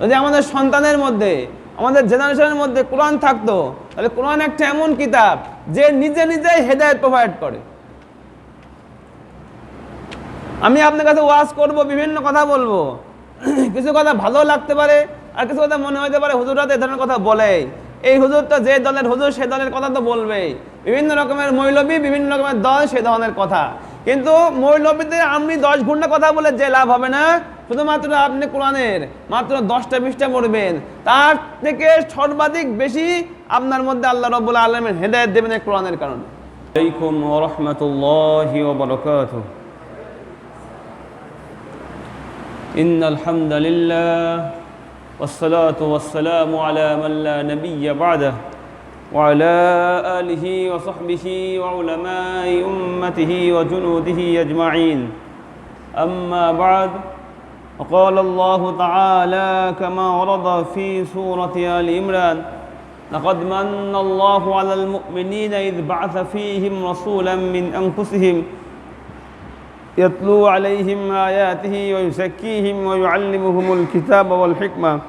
যদি আমাদের সন্তানের মধ্যে, আমাদের জেনারেশনের মধ্যে কোরআন থাকতো, তাহলে কোরআন একটা এমন কিতাব যে নিজে নিজেই হেদায়ত প্রোভাইড করে। আমি আপনার কাছে ওয়াজ করব, বিভিন্ন কথা বলব। কিছু কথা ভালো লাগতে পারে, আর কিছু কথা মনে হতে পারে হুজুররা তো এ ধরনের কথা বলে। এই হুজুরটা যে দলের হুজুর, সে দলের কথা তো বলবেই। বিভিন্ন রকমের মৌলবী, বিভিন্ন রকমের দল, সে ধরনের কথা। কিন্তু মৌলবীতে আপনি দশ ঘন্টা কথা বলে যে লাভ হবে না শুধুমাত্র আপনি কোরআনের মাত্র দশটা বিশটা পড়বেন তার থেকে সর্বাধিক বেশি আপনার মধ্যে আল্লাহ রব্বুল আলমের হেদায়ত দেবেন এই কোরআনের কারণে আলাইকুম ওরহমতুল্লাহি ওবরকাতুহ إن الحمد لله والصلاة والسلام على من لا نبي بعده وعلى آله وصحبه وعلماء أمته وجنوده أجمعين. أما بعد وقال الله تعالى كما ورد في سورة آل عمران لقد من الله على المؤمنين إذ بعث فيهم رسولا من أنفسهم يتلو عليهم آياته ويزكيهم ويعلمهم الكتاب والحكمة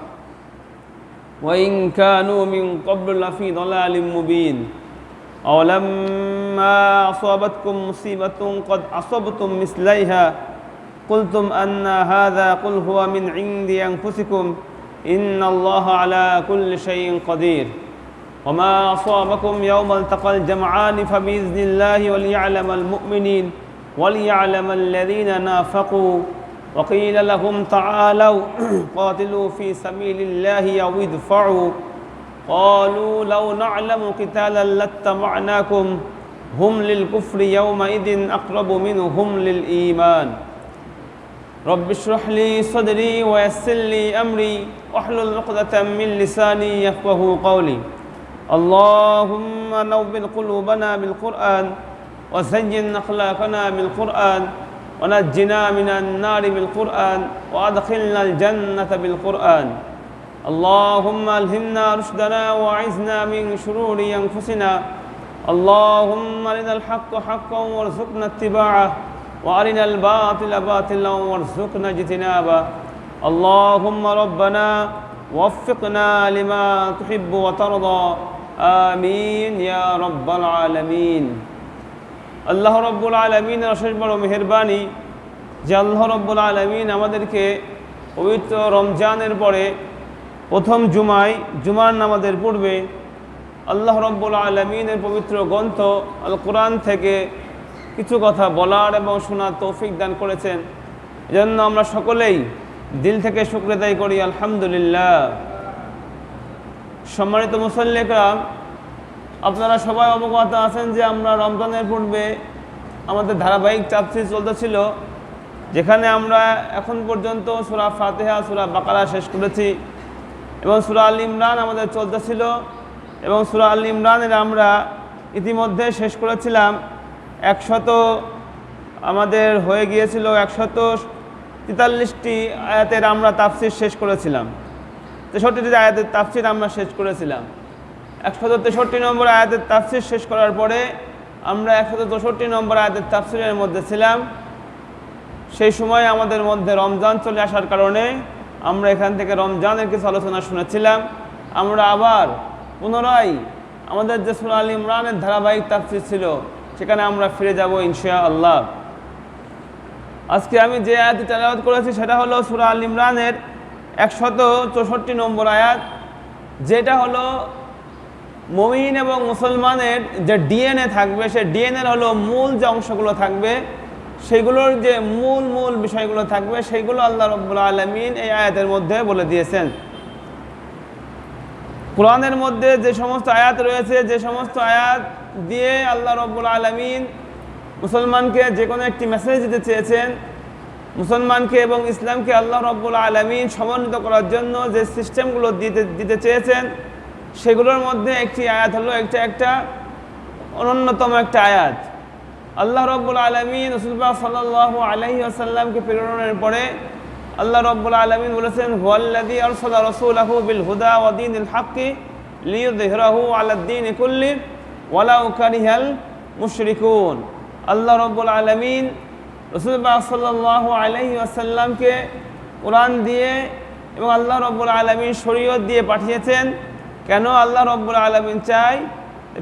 وإن كانوا من قبل لفي ضلال مبين. أولما أصابتكم مصيبة قد أصبتم مثليها. قلتم أن هذا قل هو من عند أنفسكم. إن الله على كل شيء قدير. وما أصابكم يوم التقى الجمعان فبإذن الله وليعلم المؤمنين وليعلم الذين نافقوا. وقيل لهم تعالوا قاتلوا في سبيل الله أو ادفعوا. قالوا لو نعلم قتالا لاتبعناكم. هم للكفر يومئذ أقرب منهم للإيمان. رب اشرح لي صدري ويسر لي أمري. واحلل عقدة من لساني يفقه قولي. اللهم نور قلوبنا بالقرآن وزين أخلاقنا بالقرآن. ونجنا من النار بالقرآن وأدخلنا الجنة بالقرآن. اللهم ألهمنا رشدنا وأعزنا من شرور أنفسنا. اللهم أرنا الحق حقا وارزقنا اتباعه. وأرنا الباطل باطلا وارزقنا اجتنابه. اللهم ربنا وفقنا لما تحب وترضى. آمين يا رب العالمين. আল্লাহ রব্বুল আলমিন অশেষ বড় মেহরবানি যে আল্লাহ রব্বুল আলমিন আমাদেরকে পবিত্র রমজানের পরে প্রথম জুমায়, জুমার নামাজের পূর্বে আল্লাহ রব্বুল আলমিনের পবিত্র গ্রন্থ আল কোরআন থেকে কিছু কথা বলার এবং শোনার তৌফিক দান করেছেন। এজন্য আমরা সকলেই দিল থেকে শুক্রেদাই করি, আলহামদুলিল্লাহ। সম্মানিত মুসল্লিকরাম আপনারা সবাই অবগত আছেন যে আমরা রমজানের পূর্বে আমাদের ধারাবাহিক চাপসি চলতেছিল, যেখানে আমরা এখন পর্যন্ত সুরা ফাতেহা, সুরা বাকারা শেষ করেছি এবং সুরা আল ইমরান আমাদের চলতেছিল এবং সুরা আল ইমরানের আমরা ইতিমধ্যে শেষ করেছিলাম। একশত আমাদের হয়ে গিয়েছিল একশত তেতাল্লিশটি আয়াতের আমরা তাফসির শেষ করেছিলাম। তেষট্টিটি আয়াতের তাফসির আমরা শেষ করেছিলাম। একশত তেষট্টি নম্বর আয়াতের তাফসির শেষ করার পরে আমরা একশত চৌষট্টি নম্বর আয়াতের তাফসিরের মধ্যে ছিলাম। সেই সময় আমাদের মধ্যে রমজান চলে আসার কারণে আমরা এখান থেকে রমজানের কিছু আলোচনা শুনেছিলাম। আমরা আবার পুনরায় আমাদের যে সুরা আল ইমরানের ধারাবাহিক তাফসির ছিল, সেখানে আমরা ফিরে যাব ইনশা আল্লাহ আজকে আমি যে আয়াতটি তেলাওয়াত করেছি, সেটা হলো সুরা আল ইমরানের একশত চৌষট্টি নম্বর আয়াত, যেটা হলো মমিন এবং মুসলমানের যে ডিএনএ থাকবে, সে ডিএনএর হলো মূল যে অংশগুলো থাকবে, সেগুলোর যে মূল মূল বিষয়গুলো থাকবে, সেগুলো আল্লাহ রব্বুল্লা আলমিন এই আয়াতের মধ্যে বলে দিয়েছেন। কোরআনের মধ্যে যে সমস্ত আয়াত রয়েছে, যে সমস্ত আয়াত দিয়ে আল্লাহ রব্বুল আলমিন মুসলমানকে যে কোনো একটি মেসেজ দিতে চেয়েছেন, মুসলমানকে এবং ইসলামকে আল্লাহ রব্বুল আলমিন সমন্বিত করার জন্য যে সিস্টেমগুলো দিতে দিতে চেয়েছেন সেগুলোর মধ্যে একটি আয়াত হলো, একটা একটা অন্যতম একটা আয়াত। আল্লাহ রব্বুল আলমিন রসুলবাহ সাল্লাহ আলহি আসাল্লামকে প্রেরণের পরে আল্লাহ রব্বুল আলমিন বলেছেন হুয়াল্লাদি আরসলা রসুলাহু বিল হুদা ওয়াদিন ইল হাক্কি লিউদ্দিহরাহু আলাদ্দিন কুল্লি ওয়ালাউ কারিহাল মুশরিকুন। আল্লাহ রব্বুল আলমিন রসুলবাহ সাল্লাহ আলহি আসাল্লামকে কোরআন দিয়ে এবং আল্লাহ রব্বুল আলমিন শরীয়ত দিয়ে পাঠিয়েছেন কেন আল্লাহ রব্বুল আলমিন চাই?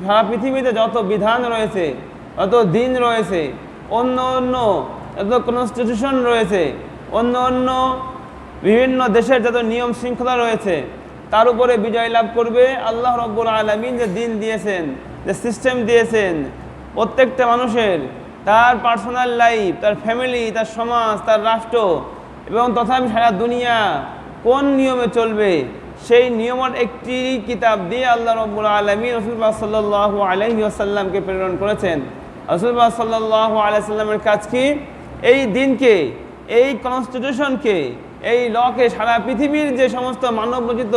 সারা পৃথিবীতে যত বিধান রয়েছে, যত দিন রয়েছে, অন্য অন্য যত কনস্টিটিউশন রয়েছে, অন্য অন্য বিভিন্ন দেশের যত নিয়ম শৃঙ্খলা রয়েছে, তার উপরে বিজয় লাভ করবে আল্লাহ রব্বুল আলমিন যে দিন দিয়েছেন, যে সিস্টেম দিয়েছেন। প্রত্যেকটা মানুষের, তার পার্সোনাল লাইফ তার ফ্যামিলি তার সমাজ, তার রাষ্ট্র এবং তথাপি সারা দুনিয়া কোন নিয়মে চলবে? সেই নিয়মের একটি কিতাব দিয়ে আল্লাহ রব্বুল আলমী রসুল্লাহ সাল্লাহ আলহি আসাল্লামকে প্রেরণ করেছেন। রসুল্লাহ সাল্লাহ আলাইসাল্লামের কাজ কি? এই দিনকে, এই কনস্টিটিউশনকে, এই লকে সারা পৃথিবীর যে সমস্ত মানবরচিত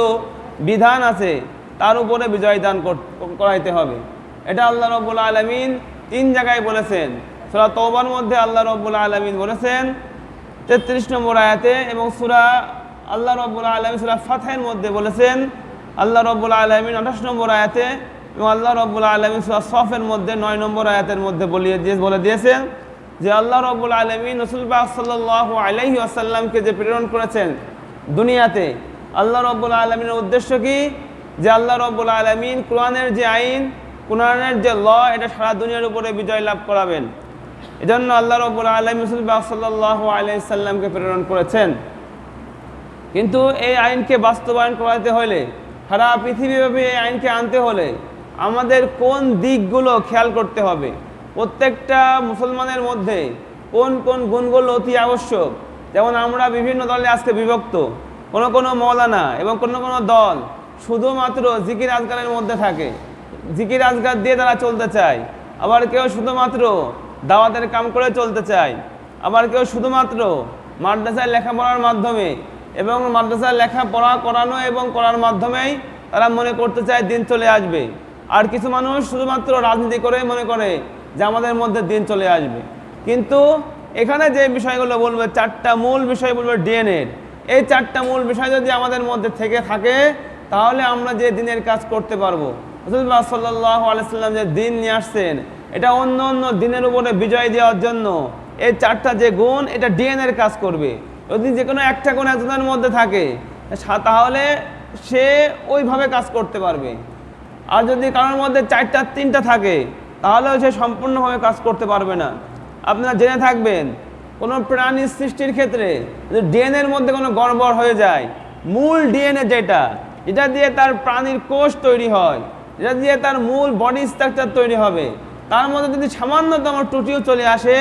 বিধান আছে, তার উপরে বিজয় দান করাইতে হবে। এটা আল্লাহ রব্বুল আলমিন তিন জায়গায় বলেছেন। সুরা তৌবার মধ্যে আল্লাহ রব্বুল আলমিন বলেছেন, তেত্রিশ নম্বর আয়াতে এবং সুরা আল্লাহ রব্বুল আলমী সুরা ফাতের মধ্যে বলেছেন, আল্লাহ রব্বুল আলমিন আঠাশ নম্বর আয়াতে এবং আল্লাহ রব্বুল আলমী সুরা সফের মধ্যে নয় নম্বর আয়াতের মধ্যে বলিয়ে দিয়ে, বলে দিয়েছেন যে আল্লাহ রব্বুল আলমিন রসুলবাহ সাল্লাহ আলহি আসাল্লামকে যে প্রেরণ করেছেন দুনিয়াতে, আল্লাহ রব্বুল আলমিনের উদ্দেশ্য কি? যে আল্লাহ রব্বুল আলমিন কোরআনের যে আইন, কোরআনের যে ল, এটা সারা দুনিয়ার উপরে বিজয় লাভ করাবেন। এজন্য আল্লাহ রব্বুল আলম রসুলবাহ সাল্লাহ আলাইসাল্লামকে প্রেরণ করেছেন। কিন্তু এই আইনকে বাস্তবায়ন করাতে হলে, সারা পৃথিবীব্যাপী এই আইনকে আনতে হলে আমাদের কোন দিকগুলো খেয়াল করতে হবে? প্রত্যেকটা মুসলমানের মধ্যে কোন কোন গুণগুলো অতি আবশ্যক? যেমন আমরা বিভিন্ন দলে আজকে বিভক্ত। কোনো কোনো মৌলানা এবং কোনো কোনো দল শুধুমাত্র জিকির আজগারের মধ্যে থাকে। জিকির আজগার দিয়ে তারা চলতে চায়। আবার কেউ শুধুমাত্র দাওয়াতের কাম করে চলতে চায়। আবার কেউ শুধুমাত্র মাদ্রাসায় লেখাপড়ার মাধ্যমে এবং মাদ্রাসায় লেখাপড়া করানো এবং করার মাধ্যমেই তারা মনে করতে চায় দিন চলে আসবে। আর কিছু মানুষ শুধুমাত্র রাজনীতি করে মনে করে যে আমাদের মধ্যে দিন চলে আসবে। কিন্তু এখানে যে বিষয়গুলো বলবে, চারটা মূল বিষয় বলবে ডিএনএর এই চারটা মূল বিষয় যদি আমাদের মধ্যে থেকে থাকে, তাহলে আমরা যে দিনের কাজ করতে পারব সাল্লাহ আলাইসাল্লাম যে দিন নিয়ে আসছেন, এটা অন্য অন্য দিনের উপরে বিজয় দেওয়ার জন্য এই চারটা যে গুণ, এটা ডিএনএর কাজ করবে। যদি যে কোনো একটা গুণ একজনের মধ্যে থাকে তাহলে সে ওইভাবে কাজ করতে পারবে। আর যদি কারোর মধ্যে চারটা, তিনটা থাকে, তাহলেও সে সম্পূর্ণভাবে কাজ করতে পারবে না। আপনারা জেনে থাকবেন, কোনো প্রাণীর সৃষ্টির ক্ষেত্রে যদি ডিএনএর মধ্যে কোনো গড়বড় হয়ে যায়, মূল ডিএনএ যেটা, এটা দিয়ে তার প্রাণীর কোষ তৈরি হয়, এটা দিয়ে তার মূল বডি স্ট্রাকচার তৈরি হবে। তার মধ্যে যদি সামান্যতম ত্রুটিও চলে আসে,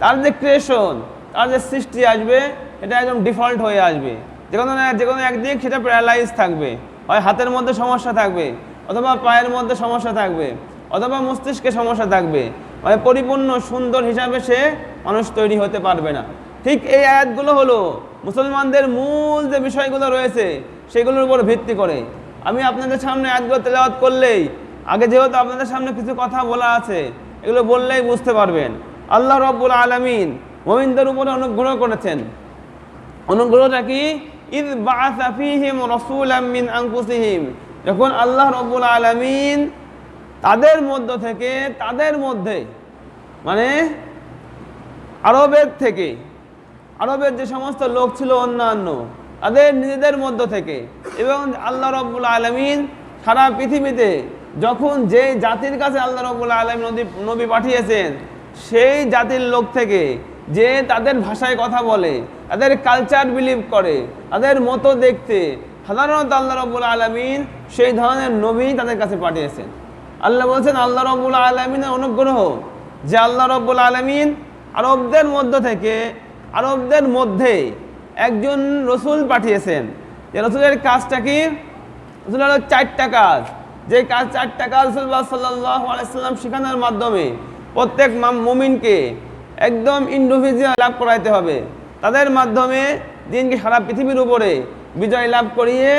তার যে ক্রিয়েশন, তার যে সৃষ্টি আসবে এটা একদম ডিফল্ট হয়ে আসবে। যে কোনো যে কোনো একদিক সেটা প্যারালাইজ থাকবে। হয় হাতের মধ্যে সমস্যা থাকবে, অথবা পায়ের মধ্যে সমস্যা থাকবে, অথবা মস্তিষ্কে সমস্যা থাকবে। মানে পরিপূর্ণ, সুন্দর হিসাবে সে মানুষ তৈরি হতে পারবে না। ঠিক এই আয়াতগুলো হলো মুসলমানদের মূল যে বিষয়গুলো রয়েছে, সেগুলোর উপর ভিত্তি করে। আমি আপনাদের সামনে আয়াতগুলো তেলাওয়াত করলেই, আগে যেহেতু আপনাদের সামনে কিছু কথা বলা আছে, এগুলো বললেই বুঝতে পারবেন। আল্লাহ রব্বুল আলমিন মোমিনদের উপরে অনুগ্রহ করেছেন। অনুগ্রহটা কি ইদ বাআসা ফীহিম রাসূলাম মিন আনফুসিহিম। যখন আল্লাহ রব্বুল আলমিন তাদের মধ্য থেকে, তাদের মধ্যে মানে আরবের থেকে, আরবের যে সমস্ত লোক ছিল অন্যান্য, তাদের নিজেদের মধ্য থেকে এবং আল্লাহ রব্বুল আলমিন সারা পৃথিবীতে যখন যে জাতির কাছে আল্লাহ রব্বুল আলমিন নদী, নবী পাঠিয়েছেন, সেই জাতির লোক থেকে যে তাদের ভাষায় কথা বলে, তাদের কালচার বিলিভ করে, তাদের মতো দেখতে, সাধারণত আল্লাহ রবুল আলমিন সেই ধরনের নবী তাদের কাছে পাঠিয়েছেন। আল্লাহ বলছেন, আল্লাহ রব্বুল আলমিনের অনুগ্রহ যে আল্লাহ রব্বুল আলমিন আরবদের মধ্য থেকে, আরবদের মধ্যে একজন রসুল পাঠিয়েছেন। যে রসুলের কাজটা কি? রসুল হলো চারটা কাজ। যে কাজ, চারটা কাজ রসুল্লাহ সাল্লাহ আলাইসাল্লাম শেখানোর মাধ্যমে প্রত্যেক মাম- মুমিনকে একদম ইন্ডিভিজুয়াল লাভ করাইতে হবে। তাদের মাধ্যমে দিনকে সারা পৃথিবীর উপরে বিজয় লাভ করিয়ে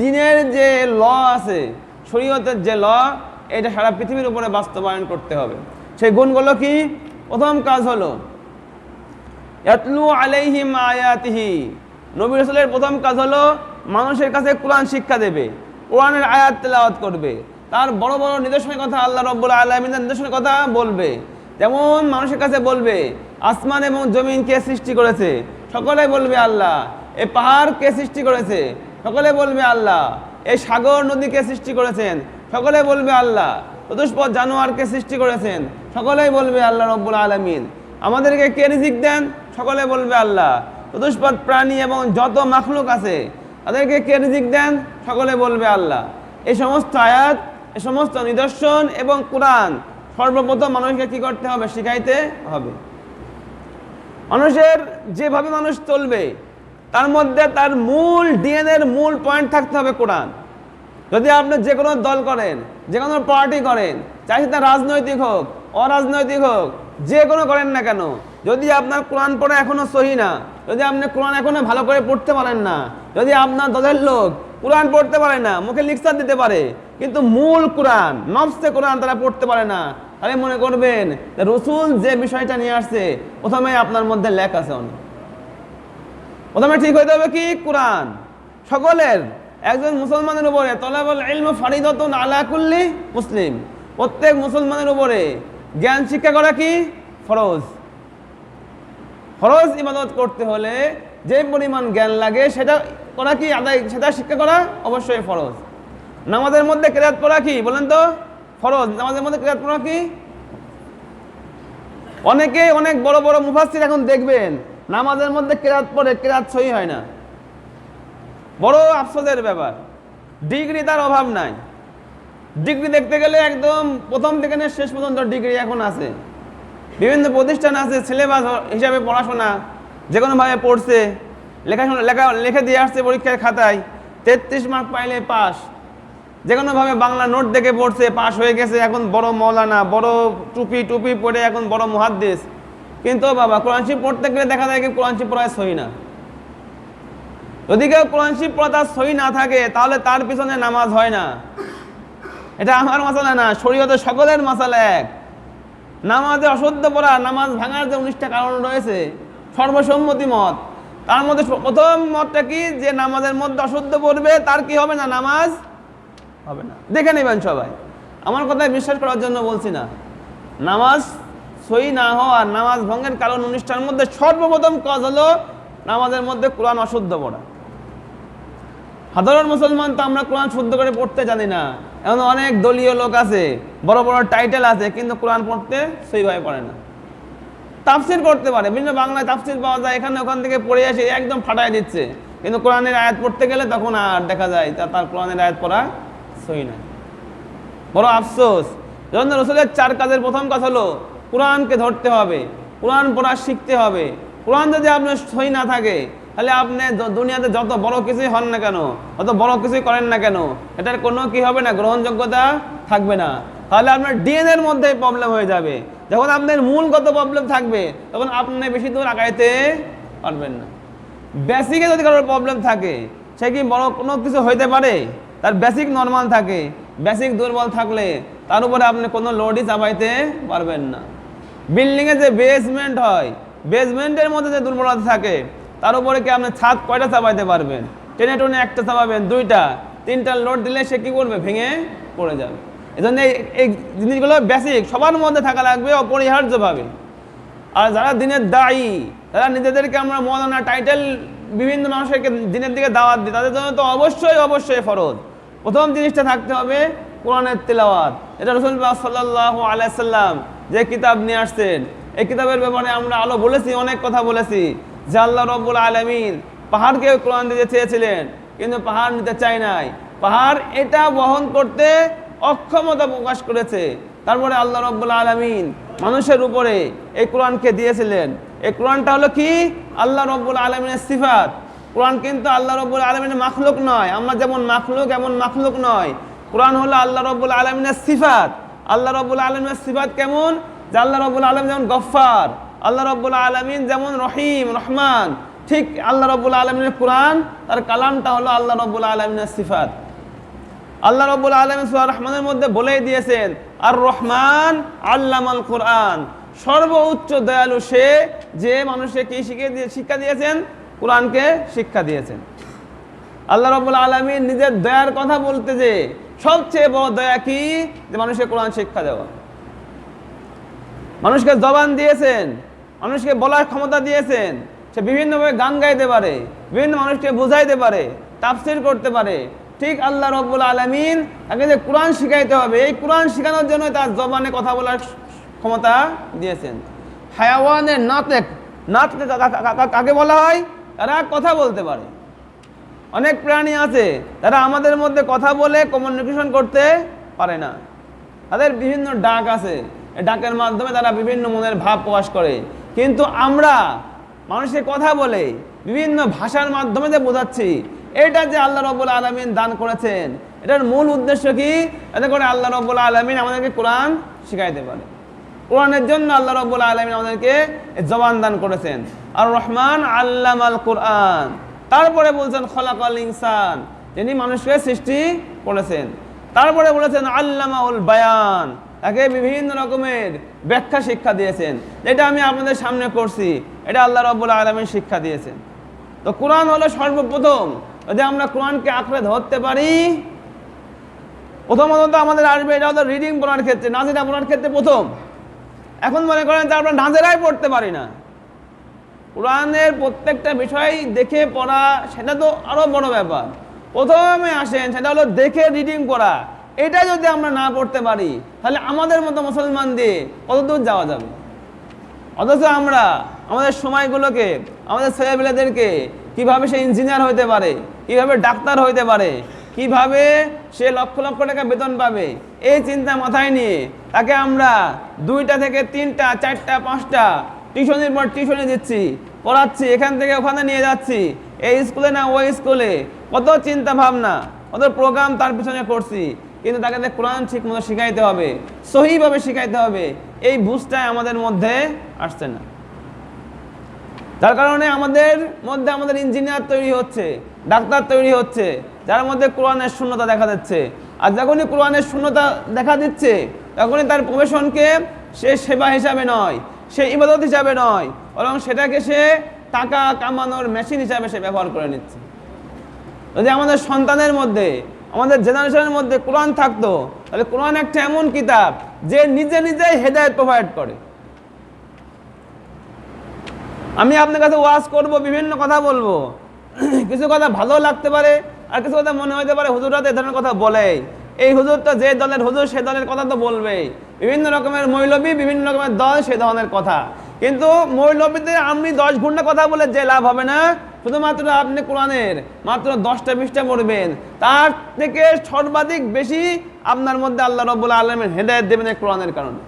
দিনের যে ল আছে, শরীয়তের যে ল, এটা সারা পৃথিবীর উপরে বাস্তবায়ন করতে হবে। সেই গুণগুলো কি? প্রথম কাজ হলো আলাইহিম আয়াতিহি। নবী প্রথম কাজ হলো, মানুষের কাছে কোরআন শিক্ষা দেবে, কোরআনের আয়াত তেলাওয়াত করবে। তার বড় বড় নিদর্শনের কথা আল্লাহ রব্বুল আলমিনের নিদর্শনের কথা বলবে। যেমন মানুষের কাছে বলবে, আসমান এবং জমিন কে সৃষ্টি করেছে? সকলে বলবে আল্লাহ। এ পাহাড় কে সৃষ্টি করেছে? সকলে বলবে আল্লাহ। এই সাগর, নদী কে সৃষ্টি করেছেন? সকলে বলবে আল্লাহ। চতুষ্পদ জানোয়ারকে সৃষ্টি করেছেন? সকলেই বলবে আল্লাহ রব্বুল আলমিন। আমাদেরকে কে রিজিক দেন? সকলে বলবে আল্লাহ। চতুষ্পদ, প্রাণী এবং যত মাখলুক আছে, তাদেরকে কে রিজিক দেন? সকলে বলবে আল্লাহ। এই সমস্ত আয়াত এই সমস্ত নিদর্শন এবং কোরআন সর্বপ্রথম মানুষকে কি করতে হবে? শিখাইতে হবে। মানুষের যেভাবে মানুষ চলবে, তার মধ্যে তার মূল ডিএনএর মূল পয়েন্ট থাকতে হবে কোরআন। যদি আপনি যে কোনো দল করেন যে কোনো পার্টি করেন চাই সেটা রাজনৈতিক হোক, অরাজনৈতিক হোক যে কোনো করেন না কেন, যদি আপনার কোরআন পড়া এখনও সহি না, যদি আপনি কোরআন এখনও ভালো করে পড়তে পারেন না, যদি আপনার দলের লোক কোরআন পড়তে পারে না, মুখে লিখসার দিতে পারে, কিন্তু মূল কোরআন নবসে কোরআন তারা পড়তে পারে না। তাহলে মনে করবেন রসুল যে বিষয়টা নিয়ে আসছে, প্রথমে আপনার মধ্যে লেখ আছে অনেক। প্রথমে ঠিক হইতে হবে কি? কোরআন। সকলের, একজন মুসলমানের উপরে, তলাবল ইলম ফারিদতুন আলা কুল্লি মুসলিম। প্রত্যেক মুসলমানের উপরে জ্ঞান শিক্ষা করা কি? ফরজ। ফরজ ইবাদত করতে হলে যে পরিমাণ জ্ঞান লাগে, সেটা করা কি আদায়, সেটা শিক্ষা করা অবশ্যই ফরজ। নামাজের মধ্যে কেরাত পড়া কি, বলেন তো, ফরজ। নামাজের মধ্যে কেরাত পড়া কি? অনেকে অনেক বড় বড় মুফাসসির এখন দেখবেন, নামাজের মধ্যে কেরাত পড়ে, কেরাত সহি হয় না। বড় আফসোসের ব্যাপার। ডিগ্রি তার অভাব নাই। ডিগ্রি দেখতে গেলে একদম প্রথম থেকে শেষ পর্যন্ত ডিগ্রি এখন আছে। বিভিন্ন প্রতিষ্ঠান আছে, সিলেবাস হিসাবে পড়াশোনা যে কোনোভাবে পড়ছে। লেখাশোনা লেখা, লিখে দিয়ে আসছে পরীক্ষার খাতায়। তেত্রিশ মার্ক পাইলে পাস। যে কোনোভাবে বাংলা নোট দেখে পড়ছে, পাস হয়ে গেছে এখন বড় মৌলানা, বড় টুপি টুপি পরে এখন বড় মহাদ্দেশ কিন্তু বাবা, কোরআন শিব পড়তে গেলে দেখা যায় কি কোরআন শিব পড়ায় সই না। যদি কেউ কোরআন শিব পড়া তার সই না থাকে, তাহলে তার পিছনে নামাজ হয় না। এটা আমার মশালা না শরীয়তে সকলের মশালা এক। নামাজে অশুদ্ধ পড়া, নামাজ ভাঙার যে উনিশটা কারণ রয়েছে, সর্বসম্মতি মত। তার মধ্যে প্রথম মতটা কি? যে নামাজের মধ্যে অশুদ্ধ পড়বে, তার কি হবে না? নামাজ হবে না। দেখে নেবেন সবাই। আমার কথায় বিশ্বাস করার জন্য বলছি না। নামাজ সই না হওয়া নামাজ ভঙ্গের কারণ অনুষ্ঠানের মধ্যে সর্বপ্রথম কাজ হলো নামাজের মধ্যে কোরআন অশুদ্ধ পড়া। সাধারণ মুসলমান তো আমরা কোরআন শুদ্ধ করে পড়তে জানি না। এমন অনেক দলীয় লোক আছে, বড় বড় টাইটেল আছে, কিন্তু কোরআন পড়তে সেইভাবে পড়ে না। তাফসির করতে পারে। বিভিন্ন বাংলায় তাফসির পাওয়া যায়, এখানে ওখান থেকে পড়ে আসে, একদম ফাটাই দিচ্ছে। কিন্তু কোরআনের আয়াত পড়তে গেলে তখন আর দেখা যায় তার কোরআনের আয়াত পড়া সই না বড় আফসোস, যখন রসুলের চার কাজের প্রথম কাজ হলো, কোরআনকে ধরতে হবে, কোরআন পড়া শিখতে হবে। কোরআন যদি আপনার সই না থাকে, তাহলে আপনি দুনিয়াতে যত বড় কিছুই হন না কেন, অত বড় কিছুই করেন না কেন, এটার কোনো কি হবে না, গ্রহণযোগ্যতা থাকবে না। তাহলে আপনার ডিএনএর মধ্যে প্রবলেম হয়ে যাবে। যখন আপনার মূলগত প্রবলেম থাকবে, তখন আপনি বেশি দূর আগাইতে পারবেন না। বেসিকে যদি কারোর প্রবলেম থাকে, সে কি বড় কোনো কিছু হইতে পারে? তার বেসিক নর্মাল থাকে। বেসিক দুর্বল থাকলে তার উপরে আপনি কোনো লোডই চাপাইতে পারবেন না। বিল্ডিংয়ে যে বেসমেন্ট হয় বেসমেন্টের মধ্যে যে দুর্বলতা থাকে, তার উপরে কি আপনি ছাদ কয়টা চাপাইতে পারবেন? টেনে টেনে একটা চাপাবেন, দুইটা। তিনটা লোড দিলে সে কী করবে? ভেঙে পড়ে যাবে। এই জন্য এই- জিনিসগুলো বেসিক সবার মধ্যে থাকা লাগবে অপরিহার্যভাবে। আর যারা দিনের দায়ী, তারা নিজেদেরকে আমরা মৌলানা টাইটেল বিভিন্ন মানুষকে দিনের দিকে দাওয়াত দিই, তাদের জন্য তো অবশ্যই অবশ্যই ফরজ। প্রথম জিনিসটা থাকতে হবে কোরআনের তেলাওয়াত। এটা রসুল সাল্লাহ আলাইসাল্লাম যে কিতাব নিয়ে আসছেন, এই কিতাবের ব্যাপারে আমরা আলো বলেছি, অনেক কথা বলেছি। যে আল্লাহ রব্বুল আলমিন পাহাড়কে কোরআন দিতে চেয়েছিলেন, কিন্তু পাহাড় নিতে চায় নাই। পাহাড় এটা বহন করতে অক্ষমতা প্রকাশ করেছে। তারপরে আল্লাহ রব্বুল আলমিন মানুষের উপরে এই কোরআনকে দিয়েছিলেন। এই কোরআনটা হলো কি? আল্লাহ রব্বুল আলমিনের সিফাত। কোরআন কিন্তু আল্লাহ রব্বুল আলমিনের মাখলুক নয়। আমরা যেমন মাখলুক, এমন মাখলুক নয়। কোরআন হলো আল্লাহ রব্বুল আলমিনের সিফাত। আল্লাহ রব্বুল আলমিনের সিফাত কেমন? যে আল্লাহ রব্বুল আলম যেমন গফ্ফার, আল্লাহ রব্বুল আলমিন যেমন রহিম, রহমান। ঠিক আল্লাহ রব্বুল আলমিনের কোরআন, তার কালামটা হলো আল্লাহ রব্বুল আলমিনের সিফাত। আল্লাহ রব্বুল আলম সুরা রহমানের মধ্যে বলেই দিয়েছেন আর রহমান আল্লামাল কোরআন। সর্বোচ্চ দয়ালু সে যে মানুষকে কি শিখে দিয়ে, শিক্ষা দিয়েছেন? কোরআনকে শিক্ষা দিয়েছেন। আল্লাহ রব্বুল আলমী নিজের দয়ার কথা বলতে যে, সবচেয়ে বড় দয়া কি? যে মানুষকে কোরআন শিক্ষা দেওয়া। মানুষকে জবান দিয়েছেন, মানুষকে বলার ক্ষমতা দিয়েছেন, সে বিভিন্নভাবে গান গাইতে পারে, বিভিন্ন মানুষকে বোঝাইতে পারে, তাফসির করতে পারে ঠিক আল্লাহ রব্বুল আলমিন তাকে যে কোরআন শিখাইতে হবে, এই কোরআন শেখানোর জন্য তার জবানে কথা বলার ক্ষমতা দিয়েছেন। হায়াওয়ানের নাতেক নাত কাকে বলা হয়? তারা কথা বলতে পারে। অনেক প্রাণী আছে, তারা আমাদের মধ্যে কথা বলে কমিউনিকেশন করতে পারে না। তাদের বিভিন্ন ডাক আছে ডাকের মাধ্যমে তারা বিভিন্ন মনের ভাব প্রকাশ করে। কিন্তু আমরা মানুষের কথা বলে, বিভিন্ন ভাষার মাধ্যমে যে বোঝাচ্ছি এটা যে আল্লাহ রব্বুল আলমিন দান করেছেন, এটার মূল উদ্দেশ্য কি? এতে করে আল্লাহ রব্বুল আলমিন আমাদেরকে কোরআন শিখাইতে পারে। কোরআনের জন্য আল্লাহ রব্বুল আলমিন আমাদেরকে জবান দান করেছেন। আর রহমান আল্লাম আল কোরআন। তারপরে বলছেন, খলাকাল ইনসান, যিনি মানুষকে সৃষ্টি করেছেন। তারপরে বলেছেন, আল্লামাউল বায়ান, তাকে বিভিন্ন রকমের ব্যাখ্যা শিক্ষা দিয়েছেন। যেটা আমি আপনাদের সামনে করছি এটা আল্লাহ রব্বুল আলমীর শিক্ষা দিয়েছেন। তো কোরআন হলো সর্বপ্রথম যদি আমরা কোরআনকে আঁকড়ে ধরতে পারি, প্রথমত আমাদের আসবে, এটা হলো রিডিং পড়ার ক্ষেত্রে, নাজিরা পড়ার ক্ষেত্রে প্রথম। এখন মনে করেন যে আমরা নাজেরাই পড়তে পারি না। কোরআনের প্রত্যেকটা বিষয় দেখে পড়া, সেটা তো আরও বড় ব্যাপার। প্রথমে আসেন, সেটা হলো দেখে রিডিং করা এটা যদি আমরা না পড়তে পারি, তাহলে আমাদের মতো মুসলমান দিয়ে কতদূর যাওয়া যাবে? অথচ আমরা, আমাদের সময়গুলোকে, আমাদের ছেলেপেলেদেরকে, কীভাবে সে ইঞ্জিনিয়ার হতে পারে? কীভাবে ডাক্তার হইতে পারে? কীভাবে সে লক্ষ লক্ষ টাকা বেতন পাবে? এই চিন্তা মাথায় নিয়ে তাকে আমরা দুইটা থেকে তিনটা, চারটা, পাঁচটা টিউশনির পর টিউশনি দিচ্ছি, পড়াচ্ছি, এখান থেকে ওখানে নিয়ে যাচ্ছি। এই স্কুলে না, ওই স্কুলে। কত চিন্তা ভাবনা, কত প্রোগ্রাম তার পিছনে করছি কিন্তু তাকে কোরআন ঠিক মতো শিখাইতে হবে, সহিভাবে শিখাইতে হবে, এই বুঝটাই আমাদের মধ্যে আসছে না। তার কারণে আমাদের মধ্যে আমাদের ইঞ্জিনিয়ার তৈরি হচ্ছে। ডাক্তার তৈরি হচ্ছে, যার মধ্যে কোরআনের শূন্যতা দেখা যাচ্ছে। আর যখনই কোরআনের শূন্যতা দেখা দিচ্ছে, তখনই তার প্রফেশনকে সে সেবা হিসাবে নয়, সে ইবাদত হিসাবে নয়, বরং সেটাকে সে টাকা কামানোর মেশিন হিসাবে সে ব্যবহার করে নিচ্ছে। যদি আমাদের সন্তানের মধ্যে, আমাদের জেনারেশনের মধ্যে কোরআন থাকতো, তাহলে কোরআন একটা এমন কিতাব যে নিজে নিজেই হেদায়ত প্রোভাইড করে। আমি আপনার কাছে ওয়াজ করব, বিভিন্ন কথা বলব কিছু কথা ভালো লাগতে পারে আর কিছু কথা মনে হতে পারে হুজুররা তো এ ধরনের কথা বলে। এই হুজুরটা যে দলের হুজুর, সে দলের কথা তো বলবে। বিভিন্ন রকমের মৌলবী, বিভিন্ন রকমের দল, সে ধরনের কথা। কিন্তু মৌলবীদের আপনি দশ ঘণ্টা কথা বলে যে লাভ হবে না, শুধুমাত্র আপনি কোরআনের মাত্র দশটা, বিশটা পড়বেন। তার থেকে সর্বাধিক বেশি আপনার মধ্যে আল্লাহ রব্বুল আলমের হেদায়ত দেবেন এই কোরআনের কারণে।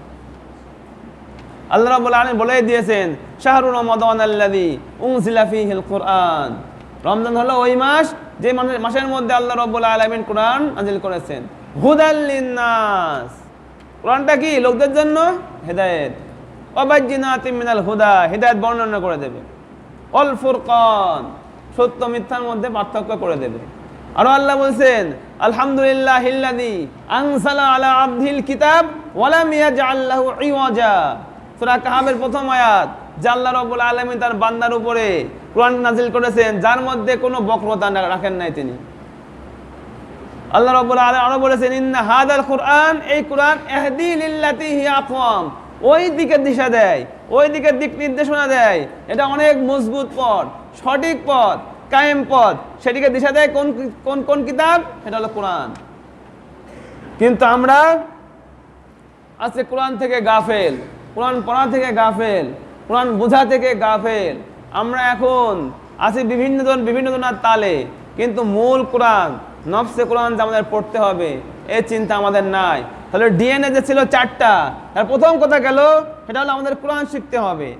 আল্লাহ রাব্বুল আলামিন বলে দিয়েছেন শাহরুর রমাদান আল্লাযী উনজিলা ফীহিল কুরআন। রমজান হলো ওই মাস যে মাসের মধ্যে আল্লাহ রাব্বুল আলামিন কোরআন নাজিল করেছেন। হুদাল লিন্নাস। কোরআনটা কি? লোকদের জন্য? হেদায়েত। ওয়াবাজ্জিনাতিম মিনাল হুদা। হেদায়েত বর্ণনা করে দেবে। অল ফুরকান। সত্য মিথ্যার মধ্যে পার্থক্য করে দেবে। আরও আল্লাহ বলছেন, আলহামদুলিল্লাহ হিল্লাদি আনসালা আলা আবদিল কিতাব ওয়ালাম ইয়াজআল লাহু ইওয়াজা। সূরা কাহাবের প্রথম আয়াত, যে আল্লাহ রাব্বুল আলামিন তার বান্দার উপরে কোরআন নাজিল করেছেন, যার মধ্যে কোনো বক্রতা রাখেন নাই তিনি। আল্লাহ আলামিন আরও বলেছেন, ইন্না হাদাল কুরআন, এই কোরআন ইহদি লিল্লাতি হিয়া আকওয়াম। ওই দিকে দিশা দেয়, ওই দিকে দিক নির্দেশনা দেয়। এটা অনেক মজবুত পথ, সঠিক পথ, কায়েম পথ। সেটিকে দিশা দেয় কোন কোন কোন কিতাব? সেটা হলো কোরআন। কিন্তু আমরা আজকে কোরআন থেকে গাফেল, কোরআন পড়া থেকে গাফেল, কোরআন বোঝা থেকে গাফেল। আমরা এখন আছি বিভিন্ন জন, বিভিন্ন জনের তালে। কিন্তু মূল কোরআন, নফসে কোরআন যে আমাদের পড়তে হবে, এ চিন্তা আমাদের নাই। তাহলে ডিএনএ যে ছিল চারটা, তার প্রথম কথা গেল, সেটা হলো আমাদের কোরআন শিখতে হবে।